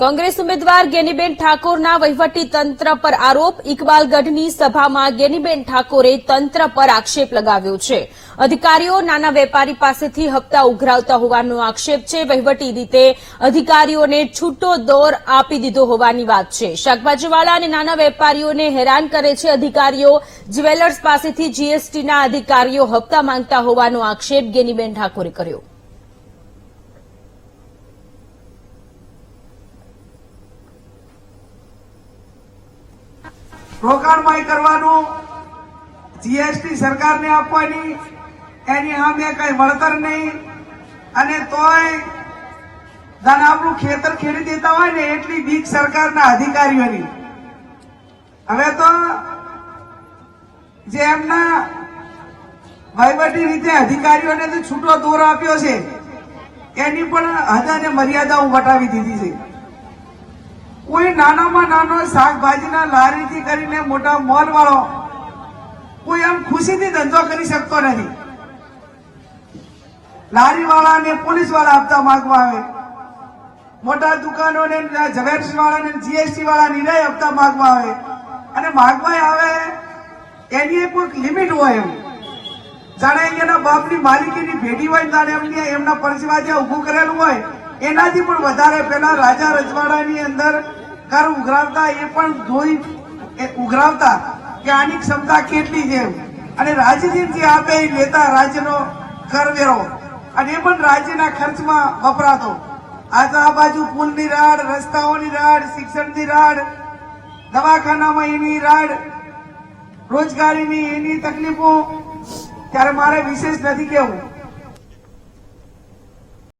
કોંગ્રેસ ઉમેદવાર ગેનીબેન ઠાકોરના વહીવટી તંત્ર પર આરોપ. ઇકબાલગઢની સભામાં ગેનીબેન ઠાકોરે તંત્ર પર આક્ષેપ લગાવ્યો છે. અધિકારીઓ નાના વેપારી પાસેથી હપ્તા ઉઘરાવતા હોવાનો આક્ષેપ છે. વહીવટી રીતે અધિકારીઓને છૂટો દોર આપી દીધો હોવાની વાત છે. શાકભાજીવાળા અને નાના વેપારીઓને હેરાન કરે છે. અધિકારીઓ જ્વેલર્સ પાસેથી જીએસટીના અધિકારીઓ હપ્તા માંગતા હોવાનો આક્ષેપ ગેનીબેન ઠાકોરે કર્યો. રોકાણમાં કરવાનું જીએસટી સરકારને આપવાની, એની સામે કઈ વળતર નહીં. અને તોય ધન આપણું ખેતર ખેડી દેતા હોય ને એટલી બીક સરકારના અધિકારીઓની. હવે તો જે એમના વહીવટી રીતે અધિકારીઓને તો છૂટો દોર આપ્યો છે, એની પણ હદ અને મર્યાદાઓ વટાવી દીધી છે. કોઈ નાનામાં નાનો શાકભાજીના લારીથી કરીને મોટા મોલ વાળો કોઈ આમ ખુશીથી ધંધો કરી શકતો નથી. લારી વાળાને પોલીસવાળા આપતા માંગવા આવે. મોટા દુકાનોને ઝવેરસ વાળાને જીએસટી વાળા નિર્ણય આપતા માંગવા આવે. અને માંગવા આવે એની કોઈક લિમિટ હોય એમ. જાણે એના બાપની માલિકીની ભેટી હોય જાણે એમની એમના પરસેવા જે ઊભું કરેલું હોય, એનાથી પણ વધારે પેલા રાજા રજવાડાની અંદર કર ઉઘરાવતા એ પણ જોઈ ઉઘરાવતા કે આની ક્ષમતા કેટલી છે અને જે આપે એ લેતા રાજ્યનો કરવેરો અને એ પણ રાજ્યના ખર્ચમાં વપરાતો. આ તો આ બાજુ પુલની રાડ, રસ્તાઓની રાડ, શિક્ષણની રાડ, દવાખાનામાં એની રાડ, રોજગારીની એની તકલીફો. ત્યારે મારે વિશેષ નથી કેવું